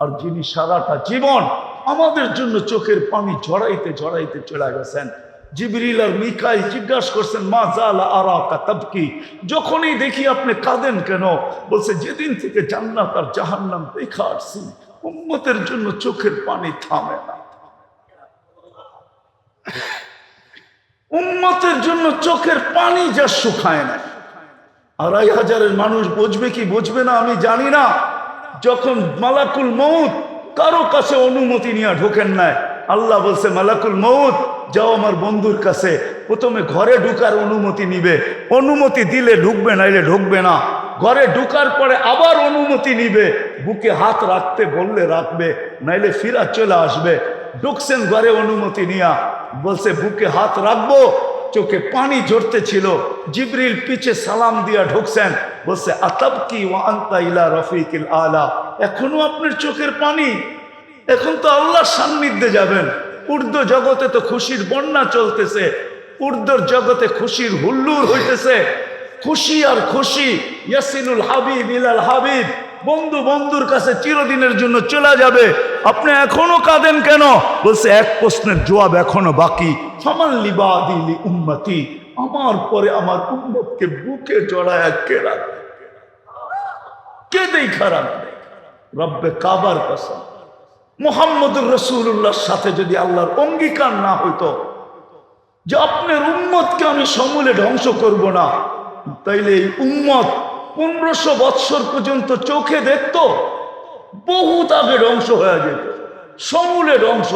আর যিনি সারাটা জীবন আমাদের জন্য চোখের পানি ঝড়াইতে ঝড়াইতে চলে গেছেন, জিবরিল আর মিকাই জিজ্ঞাসা করছেন, মা জাল আরা কাতাবকি যখনই দেখি আপনি কাঁদেন কেন? বলছে, যেদিন থেকে জান্নাত আর জাহান্নাম দেখা আসছি, উম্মতের জন্য চোখের পানি থামে না। উম্মতের জন্য চোখের পানি যা শুকায় না। আড়াই হাজারের মানুষ বুঝবে কি বুঝবে না আমি জানি না। যখন মালাকুল মৌত কারও কাছে অনুমতি নিয়ে ঢোকেন নাই, আল্লাহ বলছে, মালাকুল মৌত যাও আমার বন্ধুর কাছে। প্রথমে ঘরে ঢুকার অনুমতি নিবে। অনুমতি দিলে ঢুকবে, নাইলে ঢুকবে না। ঘরে ঢুকার পরে আবার অনুমতি নিবে। বুকে হাত রাখতে বললে রাখবে, নাইলে ফিরা চলে আসবে। ঢুকছেন ঘরে অনুমতি নিয়া। বলছে, বুকে হাত রাখব চোখে পানি ঝরতে ছিল জিবরিল পিছে সালাম দিয়া ঢুকছেন। বলছে, আতাবকি ওয়ান্তা ইলা রফিকিল আলা। এখনও আপনার চোখের পানি? এখন তো আল্লাহর সান্নিধ্যে যাবেন। উর্দু জগতে তো খুশির বন্যা চলতেছে। উর্দুর জগতে খুশির হুল্লুর হইতেছে। খুশি আর খুশি, ইয়াসিনুল হাবিব ইলাল হাবিব। বন্ধু বন্ধুর কাছে চিরদিনের জন্য চলে যাবে। আপনি এখনও কাঁদেন কেন? বলছে, এক প্রশ্নের জবাব এখনও বাকি। সমান লিবাদিলি উম্মতি, আমার পরে আমার উম্মতকে বুকে জড়ায় কে রাখবে? কে দেই খারাপ রব্বে কাবার কসম। মোহাম্মদুর রসুল্লাহর সাথে যদি আল্লাহর অঙ্গীকার না হইতো, যে আপনার উম্মতকে আমি সমূলে ধ্বংস করব না, তাইলে এই উম্মত পনেরোশো বৎসর পর্যন্ত চোখে দেখতো, বহুত আগে ধ্বংস হয়ে যেত। সমূলে ধ্বংস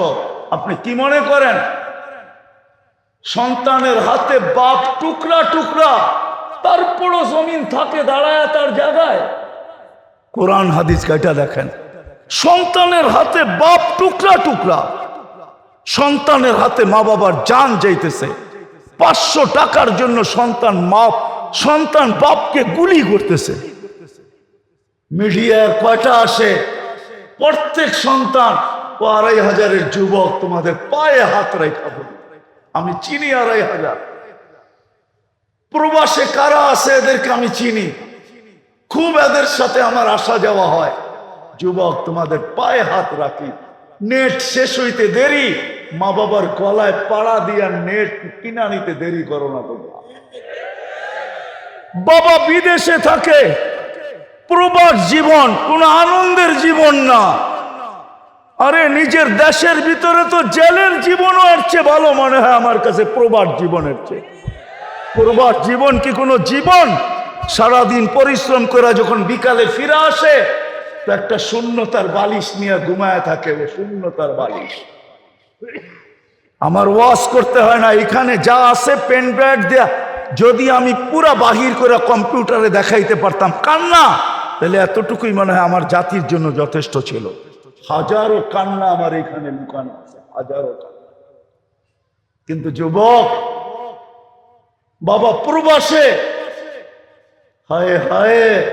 আপনি কি মনে করেন? সন্তানের হাতে বাপ টুকরা টুকরা, তারপরও জমিন থাকে দাঁড়ায় তার জায়গায়। কোরআন হাদিস কাটা দেখেন। সন্তানের হাতে বাপ টুকরা টুকরা, সন্তানের হাতে মা বাবার জান যাইতেছে। পাঁচশো টাকার জন্য সন্তান মাপ সন্তান বাপকে গুলি করতেছে। মিডিয়ার কয়টা আসে? প্রত্যেক সন্তান, ও আড়াই হাজারের যুবক তোমাদের পায়ে হাত রেখা বলি। আমি চিনি আড়াই হাজার। প্রবাসে কারা আছে এদেরকে আমি চিনি। খুব এদের সাথে আমার আসা যাওয়া হয়। যুবক, তোমাদের পায়ে হাত রাখি। নেট শেষ হইতে দেরি। মা বাবার গলায় পাড়া দিয়া নেট কিনা নিতে দেরি করো না তোমরা। বাবা বিদেশে থাকে। প্রবাস জীবন, কোন আনন্দের জীবন না। আরে, নিজের দেশের ভিতরে তো জেলের জীবনও এর চেয়ে ভালো মনে হয় আমার কাছে, প্রবাস জীবনের চেয়ে। প্রবাস জীবন কি কোনো জীবন? সারাদিন পরিশ্রম করে যখন বিকালে ফিরে আসে, তো একটা শূন্যতার বালিশ নিয়ে ঘুমায় থাকে ও শূন্যতার বালিশ। আমার ওয়াশ করতে হয় না, এখানে যা আছে, পেন ড্রাইভ দেয়া যদি আমি পুরা বাহির করে কম্পিউটারে দেখাইতে পারতাম, কান্না! তাহলে এতটুকুই মনে হয় আমার জাতির জন্য যথেষ্ট ছিল। হাজারো কান্না আমার এখানে লুকানো আছে, হাজারো কান্না। কিন্তু যুবক, বাবা প্রবাসে, হায় হায়,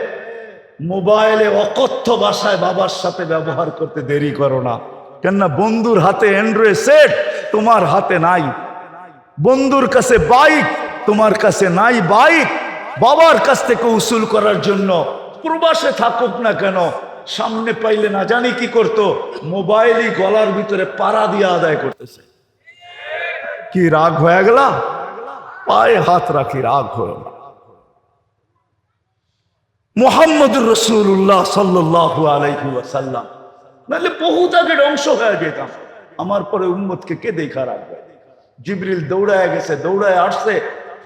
মোবাইলে অকথ্য ভাষায় বাবার সাথে ব্যবহার করতে দেরি করো না। কেননা বন্ধুর হাতে অ্যান্ড্রয়েড সেট তোমার হাতে নাই। বন্ধুর কাছে বাইক তোমার কাছে নাই বাইক, বাবার কাছ থেকে উসুল করার জন্য। প্রবাসে থাকুক না কেন, সামনে পাইলে না জানি কি করতো, মোবাইলই গলার ভিতরে পাড়া দিয়ে আদায় করতেছে। কি রাগ হয়ে গেলা? পায়ে হাত রাখি রাগ হয়ে না মোহাম্মদুর রসুল্লাহ সাল্লাহ আলাইহি ওয়াসাল্লাম। নাহলে বহুত আগে ধ্বংস হয়ে যেতাম। আমার পরে উম্মতকে কে দেখা রাখবে? জিবরিল দৌড়ায় গেছে, দৌড়ায় আসছে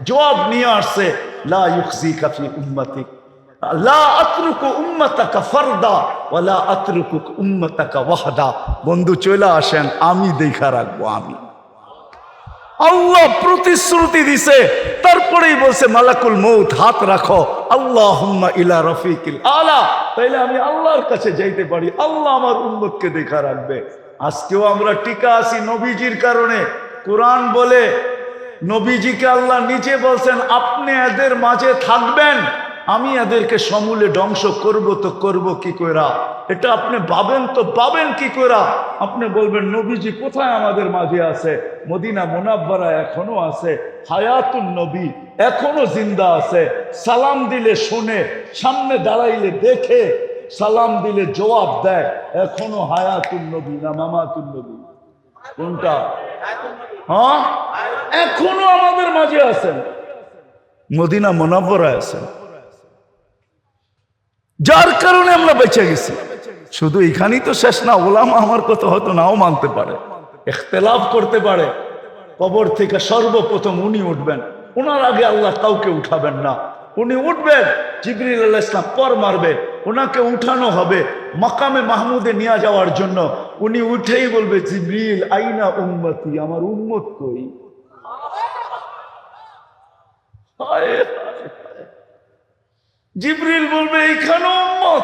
জবাব নিয়ে আসছে, লা ইউখজি কাফি উম্মতাকা। বন্ধু, চলে আসেন, আমি দেখা রাখব, আমি। আল্লাহ প্রতিশ্রুতি দিছে, তারপরেই বলছে, মালাকুল মৌত হাত রাখো। আল্লাহ ইলা রফিকিল আলা। তাইলে আমি আল্লাহর কাছে যাইতে পারি, আল্লাহ আমার উম্মতকে দেখা রাখবে। আজকেও আমরা টিকা আছি নবীজির কারণে। কোরআন বলে নবীজিকে আল্লাহ নিজে বলছেন, আপনি এদের মাঝে থাকবেন, আমি এদেরকে সমূলে ধ্বংস করব তো করব কি কইরা? এটা আপনি পাবেন তো পাবেন কি কইরা? আপনি বলবেন, নবীজি কোথায় আমাদের মাঝে আছে? মদিনা মোনাব্বারা এখনও আছে হায়াতুল নবী এখনও জিন্দা আছে। সালাম দিলে শুনে, সামনে দাঁড়াইলে দেখে, সালাম দিলে জবাব দেয়, এখনও হায়াতুল নবী না মামাতুন নবী? কোনটা? হ্যাঁ? এখনও মাঝে আছেন। মদিনা মোনাব্বরায় আছেন। যার কারণে আমরা বেঁচে গেছি। শুধু এখানেই তো শেষ না, ওলামা আমার কথা হয়তো নাও মানতে পারে। এখতেলাফ করতে পারে। কবর থেকে সর্বপ্রথম উনি উঠবেন। ওনার আগে আল্লাহ কাউকে উঠাবেন না। উনি উঠবেন, জিবরিল আল্লাহ ইসলাম পর মারবে। ওনাকে উঠানো হবে মাকামে মাহমুদে নিয়ে যাওয়ার জন্য। উনি উঠেই বলবে, জিবরিল, আইনা উম্মতি, আমার উম্মত কই? হায়। জিবরিল বলবে, এইখানে উম্মত।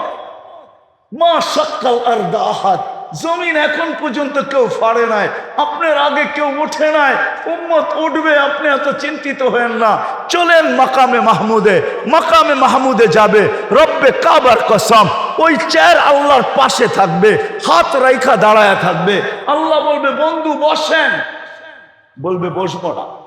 মা সকাল আর দাহাত জমিন এখন পর্যন্ত কেউ ফাড়ে নাই। আপনার আগে কেউ ওঠে নাই। উম্মত উঠবে, আপনি এত চিন্তিত হয়েন না। চলেন মাকামে মাহমুদে। মাকামে মাহমুদে যাবে। রব্বে কাবার কসম, ওই চেয়ার আল্লাহর পাশে থাকবে। হাত রাইখা দাঁড়ায় থাকবে। আল্লাহ বলবে, বন্ধু, বসেন। বলবে, বসবো না।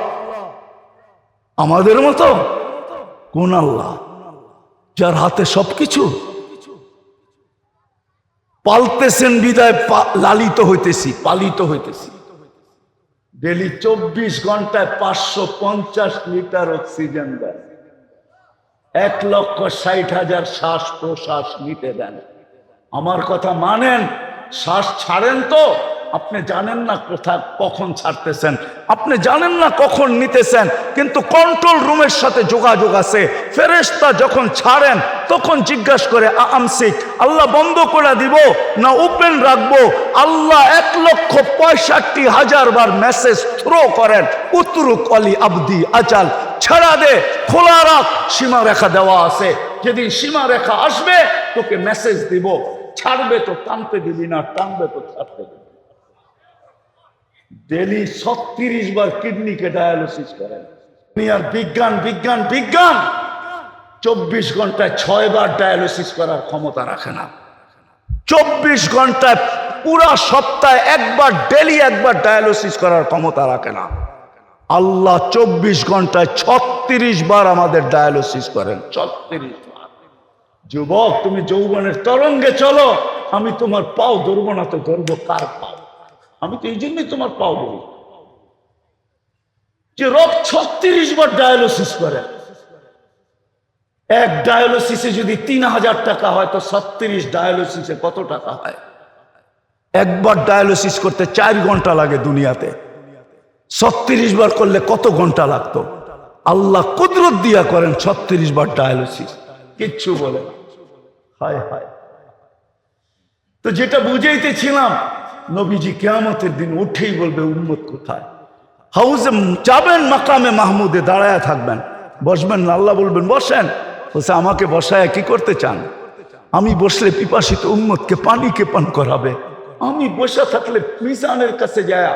আমাদের মতো? কোন আল্লাহ যার হাতে সবকিছু? পালতেছেন বিদায় লালিত হইতেছি, পালিত হইতেছি। ডেলি চব্বিশ ঘন্টায় পাঁচশো পঞ্চাশ লিটার অক্সিজেন দেন। এক লক্ষ ষাট হাজার শ্বাস প্রশ্বাস নিতে দেন। আমার কথা মানেন? শ্বাস ছাড়েন তো? আপনি জানেন না কোথা কখন ছাড়তেছেন, আপনি জানেন না কখন নিতেছেন, কিন্তু কন্ট্রোল রুমের সাথে যোগাযোগ আছে। ফেরেশতা যখন ছাড়েন, তখন জিজ্ঞাসা করে আমসিক আল্লাহ বন্ধ করে দিব, না ওপেন রাখব। আল্লাহ এক লক্ষ পঁয়ষট্টি হাজার বার মেসেজ থ্রো করেন উত্তরুক অলি আবদি আচাল ছাড়া দে, খোলা রাখ সীমা রেখা দেওয়া আছে। যেদিন সীমা রেখা আসবে, তোকে মেসেজ দিব। ছাড়বে তো টানতে দিবি না, টানবে তো ছাড়তে দিবি। ডেলি ছত্রিশ বার কিডনিকে ডায়ালিসিস করেন। আর বিজ্ঞান বিজ্ঞান বিজ্ঞান! চব্বিশ ঘন্টায় ছয় বার ডায়ালিসিস করার ক্ষমতা রাখে না। চব্বিশ ঘন্টায় পুরা সপ্তাহে একবার, ডেলি একবার ডায়ালিসিস করার ক্ষমতা রাখে না। আল্লাহ চব্বিশ ঘন্টায় ছত্রিশ বার আমাদের ডায়ালিসিস করেন। ছত্রিশ যুবক, তুমি যৌবনের তরঙ্গে চলো। আমি তোমার পাও ধরবো না তো ধরবো কার পাও? আমি তো এই জন্যই তোমার পাও ধরি যে রোগ ছত্রিশ বার ডায়ালিসিস করে। এক ডায়ালিসিসে যদি তিন হাজার টাকা হয়, তো ছত্রিশ ডায়ালিসিসে কত টাকা হয়? একবার ডায়ালিসিস করতে চার ঘণ্টা লাগে দুনিয়াতে। ছত্রিশ বার করলে কত ঘণ্টা লাগতো? আল্লাহ কুদরত দিয়া করেন ছত্রিশ বার ডায়ালিসিস কিচ্ছু বলে হায় হায়। তো যেটা বুঝাইতেছিলাম নবীজি কেয়ামতের দিন উঠেই বলবে, উম্মত কোথায়? হাউসে যাবেন, মাকামে মাহমুদে দাঁড়ায় থাকবেন। বসবেন আল্লাহ বলবেন, বসেন। বলছে, আমাকে বসায় কি করতে চান? আমি বসলে পিপাসিত উম্মতকে পানিকে পান করাবে? আমি বসে থাকলে মিজানের কাছে যায়,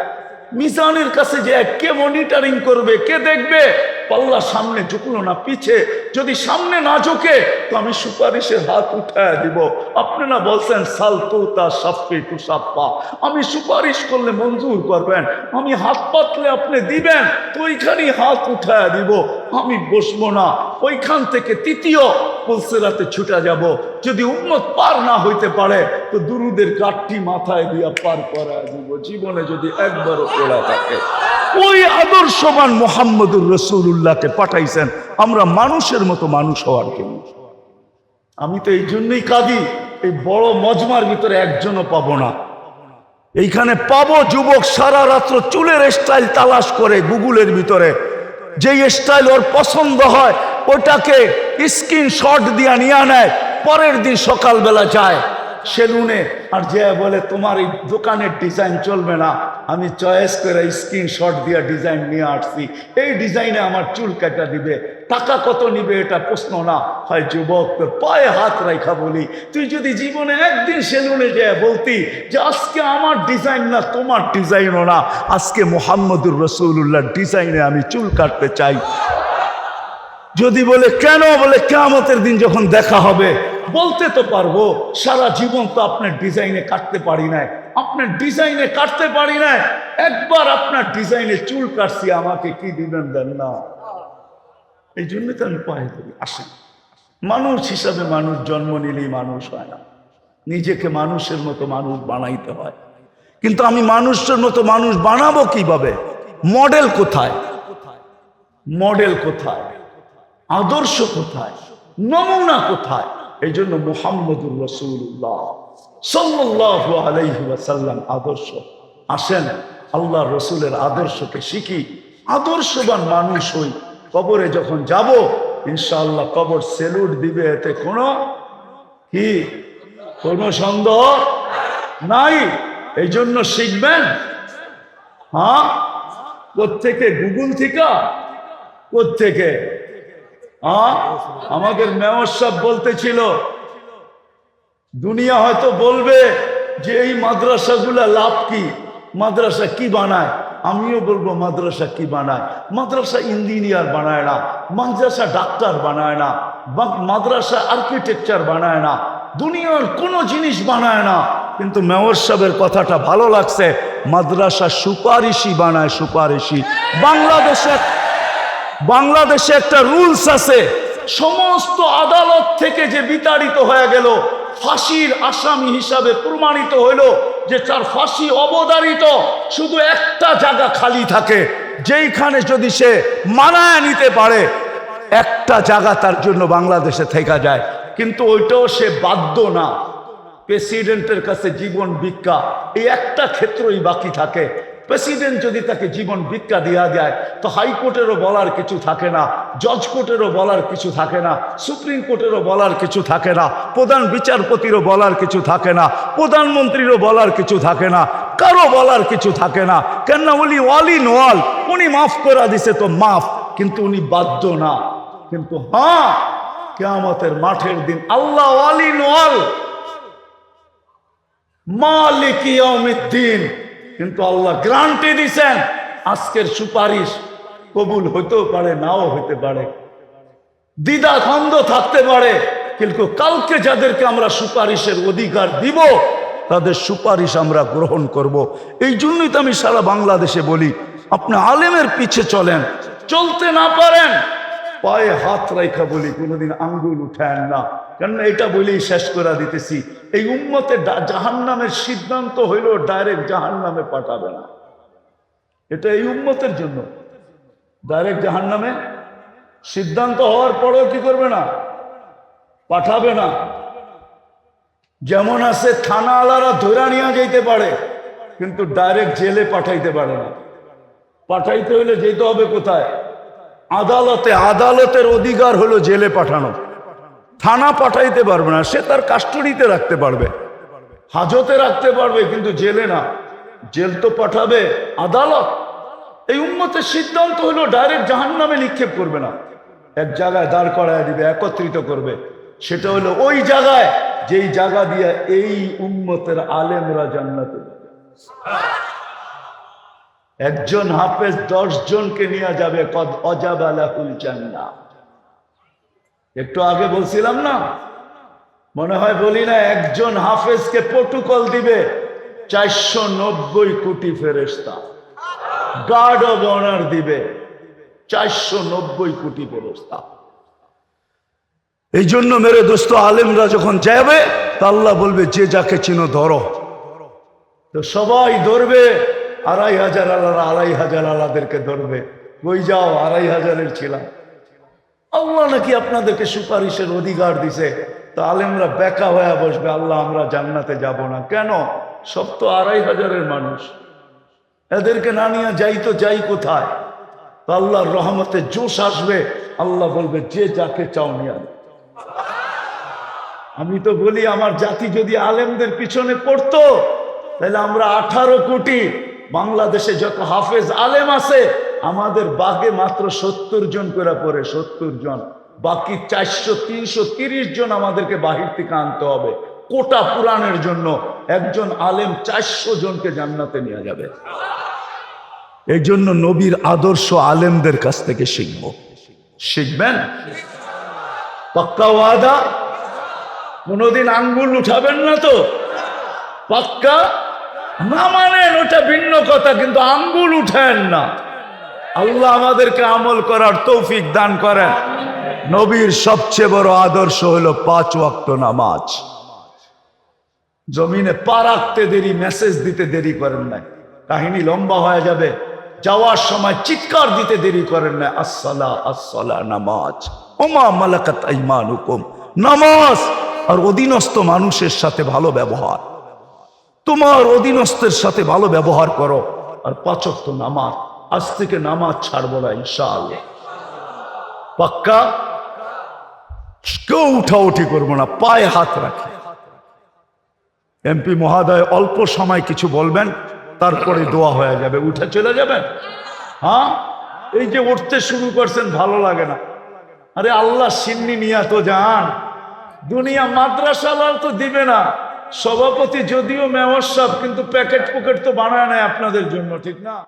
মিজানের কাছে যায় কে মনিটরিং করবে, কে দেখবে? পাল্লা সামনে ঝুঁকলো না, পিছে। যদি সামনে না ঝুঁকে, তো আমি সুপারিশের হাত উঠায় দিব। আপনি না বলছেন সালতুতা সাফি তুসাপ্পা আমি সুপারিশ করলে মঞ্জুর করবেন। আমি হাত পাতলে আপনি দিবেন, তো ওইখানেই হাত উঠায় দিব। আমি বসবো না। ওইখান থেকে তৃতীয় পুলসেরাতে ছুটা যাব। যদি উন্নত পার না হইতে পারে, তো দুরুদের কাঠটি মাথায় দিয়া পার করা দিব। জীবনে যদি একবারও পড়া থাকে। ওই আদর্শবান মোহাম্মদুর রসুল্লাহকে পাঠাইছেন। আমরা মানুষের মতো মানুষ হওয়ার জন্য আমি তো এই জন্যই কাঁদি, এই বড় মজমার ভিতরে একজনও পাবো না। এইখানে পাবো যুবক সারা রাত্র চুলের স্টাইল তালাশ করে গুগলের ভিতরে। যেই স্টাইল ওর পছন্দ হয়, ওটাকে স্ক্রিন শট দিয়া নিয়ে নেয় পরের দিন সকালবেলা যায়। সেলুনে, আর যে বলে, তোমার এই দোকানের ডিজাইন চলবে না। আমি চয়েস করে স্ক্রিনশট দিয়ে ডিজাইন নিয়ে আসছি। এই ডিজাইনে আমার চুল কাটা দিবে। টাকা কত নিবে এটা প্রশ্ন না। হয় যুবক তোর পায়ে হাত রাখা বলি। তুই যদি জীবনে একদিন সেলুনে যে বলতি যে, আজকে আমার ডিজাইন না, তোমার ডিজাইনও না। আজকে মোহাম্মদুর রসুল্লাহ ডিজাইনে আমি চুল কাটতে চাই। যদি বলে, কেন? বলে কেমতের দিন যখন দেখা হবে বলতে তো পারব, সারা জীবন তো আপনার ডিজাইনে কাটতে পারি নাই। আপনার ডিজাইনে কাটতে পারি নাই। একবার আপনার ডিজাইনে চুল কাটছি, আমাকে কি দিবেন দেন না। এই জন্য তো আমি পায়ে করি আসেন। মানুষ হিসাবে মানুষ, জন্ম নিলেই মানুষ হয় না। নিজেকে মানুষের মতো মানুষ বানাইতে হয়। কিন্তু আমি মানুষের মতো মানুষ বানাবো কীভাবে? মডেল কোথায়? মডেল কোথায়? আদর্শ কোথায়? নমুনা কোথায়? এই জন্য মোহাম্মদুর রসুল্লাহ সাল্লাহ আলাইহি ওয়াসাল্লাম আদর্শ। আসেন আল্লাহ রসুলের আদর্শকে শিখি। আদর্শবান মানুষ হই, কবরে যখন যাব, ইনশাআল্লাহ কবর সেলুট দিবে, এতে কোনো কি? কোনো সন্দেহ নাই। এই জন্য শিখবেন হ্যাঁ? কোথেকে গুগল থেকে কোথেকে আমাদের মেয়র সাহেব বলতেছিল, দুনিয়া হয়তো বলবে যে এই মাদ্রাসাগুলা লাভ কি? মাদ্রাসা কি বানায়? আমিও বলব মাদ্রাসা কি বানায়? মাদ্রাসা ইঞ্জিনিয়ার বানায় না, মাদ্রাসা ডাক্তার বানায় না মাদ্রাসা আর্কিটেকচার বানায় না, দুনিয়ার কোনো জিনিস বানায় না। কিন্তু মেয়র সাহেবের কথাটা ভালো লাগছে, মাদ্রাসা সুপারিশি বানায় সুপারিশি বাংলাদেশের বাংলাদেশে একটা রুলস আছে, সমস্ত আদালত থেকে যে বিতাড়িত হয়ে গেল, ফাঁসির আসামি হিসাবে প্রমাণিত হইল যে তার ফাঁসি অবদারিত শুধু একটা জায়গা খালি থাকে, যেইখানে যদি সে মানায় নিতে পারে, একটা জায়গা তার জন্য বাংলাদেশে থেকে যায়। কিন্তু ওইটাও সে বাধ্য না। প্রেসিডেন্টের কাছে জীবন ভিক্ষা, এই একটা ক্ষেত্রই বাকি থাকে। প্রেসিডেন্ট যদি তাকে জীবন ভিক্ষা দেওয়া দেয়, তো হাইকোর্টেরও বলার কিছু থাকে না, জজ কোর্টেরও বলার কিছু থাকে না, সুপ্রিম কোর্টেরও বলার কিছু থাকে না, প্রধান বিচারপতিরও বলার কিছু থাকে না, প্রধানমন্ত্রীরও বলার কিছু থাকে না, কারও বলার কিছু থাকে না। কেননা উনি অল ইন অল উনি মাফ করে দিছে তো মাফ, কিন্তু উনি বাধ্য না। কিন্তু হ্যাঁ কেয়ামতের মাঠের দিন আল্লাহ অল ইন অল মালিক ইয়াউমিদ্দিন। কিন্তু আল্লাহ গ্রান্টি দিছেন আজকের সুপারিশ কবুল হইতেও পারে, নাও হইতে পারে দ্বিধা খন্দ থাকতে পারে, কিন্তু কালকে যাদেরকে আমরা সুপারিশের অধিকার দিব, তাদের সুপারিশ আমরা গ্রহণ করব। এই জন্যই তো আমি সারা বাংলাদেশে বলি, আপনি আলেমের পিছে চলেন, চলতে না পারেন পায়ে হাত রাইখা বলি, কোনোদিন আঙ্গুল উঠায় না। কেননা এটা বলেই শেষ করে দিতেছি। এই উম্মতে জাহান নামের সিদ্ধান্ত হইল ডাইরেক্ট জাহান নামে পাঠাবে না। এটা এই উম্মতের জন্য। ডাইরেক্ট জাহান নামে সিদ্ধান্ত হওয়ার পরেও কি করবে না? পাঠাবে না। যেমন আছে থানা আলারা ধৈরা নিয়ে যাইতে পারে, কিন্তু ডাইরেক্ট জেলে পাঠাইতে পারে না। পাঠাইতে হইলে যেতে হবে কোথায়? আদালতে, আদালতের অধিকার হলো জেলে পাঠানো। থানা পাঠাইতে পারবে না, সে তার কাস্টডিতে রাখতে পারবে। হাজতে রাখতে পারবে, কিন্তু জেলে না। জেল তো পাঠাবে আদালত। এই উন্মতের সিদ্ধান্ত হলো ডাইরেক্ট জাহান নামে নিক্ষেপ করবে না। এক জায়গায় দাঁড় করায় দিবে, একত্রিত করবে। সেটা হলো ওই জায়গায়, যেই জায়গা দিয়ে এই উন্মতের আলেমরা জান্নাতে। একজন হাফেজ দশ জনকে নিয়ে যাবে, কদ অজাবালাহুল জান্নাহ। একটু আগে বলছিলাম না? মনে হয় বলি না, একজন হাফেজকে প্রোটোকল দিবে চারশো নব্বই কোটি ফেরেস্তা গার্ড অব অনার দিবে চারশো নব্বই কোটি ফেরেস্তা এই জন্য মেরে দোস্ত, আলেমরা যখন যাবে, তা আল্লাহ বলবে, যে যাকে চিনো ধরো। তো সবাই ধরবে আড়াই হাজার আল্লাহ আড়াই হাজার আল্লাহদেরকে ধরবে। কই যাও, আড়াই হাজারের ছিলাম। আল্লাহ নাকি আপনাদেরকে সুপারিশের অধিকার দিছে। তো আলেমরা বেকা হয়ে বসবে, আল্লাহ আমরা জান্নাতে যাব না। কেন? সব তো আড়াই হাজারের মানুষ। এদেরকে না নিয়ে যাই তো যাই কোথায়? তো আল্লাহর রহমতে জোশ আসবে। আল্লাহ বলবে, যে যাকে চাও নিয়ে আমি তো বলি, আমার জাতি যদি আলেমদের পিছনে পড়তো, তাহলে আমরা আঠারো কোটি বাংলাদেশে যত হাফেজ আলেম আছে, আমাদের বাগে মাত্র সত্তর জন করে পড়ে, সত্তর জন। বাকি চারশো, তিনশো, তিরিশ জন আমাদেরকে বাহির থেকে আনতে হবে। কোটা পুরাণের জন্য একজন আলেম চারশো জনকে জান্নাতে নিয়ে যাবে। এই জন্য নবীর আদর্শ আলেমদের কাছ থেকে শিখব। শিখবেন? পাক্কা ওয়াদা? কোনোদিন আঙ্গুল উঠাবেন না তো? পাক্কা? না মানেন, ওটা ভিন্ন কথা, কিন্তু আঙ্গুল উঠেন না। আল্লাহ আমাদেরকে আমল করার তৌফিক দান করেন। নবীর সবচেয়ে বড় আদর্শ হলো পাঁচ ওয়াক্ত নামাজ। জমিনে পা রাখতে দেরি, মেসেজ দিতে দেরি করেন নাই। কাহিনী লম্বা হয়ে যাবে। যাওয়ার সময় চিৎকার দিতে দেরি করেন না আসসালা আসসালা, নামাজ। ওমা মালাকাত আইমানুকুম। নামাজ আর অধীনস্থ মানুষের সাথে ভালো ব্যবহার। তোমার অধীনস্থের সাথে ভালো ব্যবহার করো। আর পাচক তো নামাজ, আজ থেকে নামাজ ছাড়বো না ইনশাআল্লাহ। পাক্কা? কেউ উঠাউঠি করব না, পায়ে হাত রাখি। এমপি মহাদয়, অল্প সময় কিছু বলবেন, তারপরে দোয়া হয়ে যাবে। উঠে চলে যাবেন? হ্যাঁ? এই যে উঠতে শুরু করছেন, ভালো লাগে না। আরে আল্লাহ সিন্নি নিয়া তো যান দুনিয়া মাদ্রাসালার তো দিবে না। সভাপতি যদিও মেয়র সাহেব কিন্তু প্যাকেট পকেট তো বানায় নেয় আপনাদের জন্য ঠিক না?